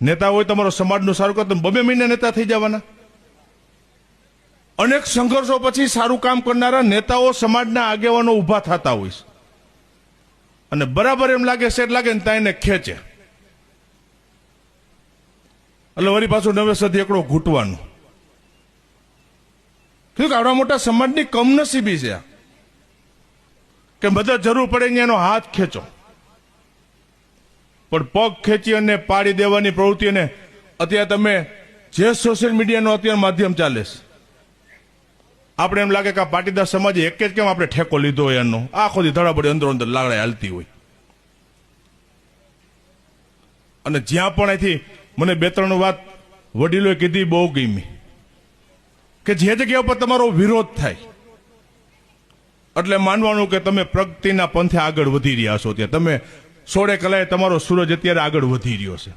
નેતા હોય તમારો સમાજનું સારું કરો, તમે બબે મહિને નેતા થઈ જવાના. અનેક સંઘર્ષો પછી સારું કામ કરનારા નેતાઓ સમાજના આગેવાનો ઊભા થતા હોય અને બરાબર એમ લાગે સેટ લાગે ને ત્યાં એને ખેંચે. એટલે વળી પાછું નવેસરથી એકડો ઘૂંટવાનું. કીધું કે આવડા મોટા સમાજની કમનસીબી છે. કે મદદ જરૂર પડે એનો હાથ ખેંચો. પણ પગ ખેંચી અને પાડી દેવાની પ્રવૃત્તિ અને અત્યારે તમે જે સોશિયલ મીડિયાનો અત્યારે માધ્યમ ચાલે છે. આપણે એમ લાગે કે આ પાટીદાર સમાજે એક જ કેમ આપણે ઠેકો લીધો હોય એનો? આખો દી ધડાબડી અંદરો અંદર લાગડા હાલતી હોય. અને જ્યાં પણ અહીંથી મને બે ત્રણ વાત વડીલોએ કીધી બહુ ગમી. કે જે જગ્યા ઉપર તમારો વિરોધ થાય, એટલે માનવાનું કે તમે પ્રગતિના પંથે આગળ વધી રહ્યા છો ત્યાં. તમે સોળે કલાએ તમારો સૂરજ અત્યારે આગળ વધી રહ્યો છે.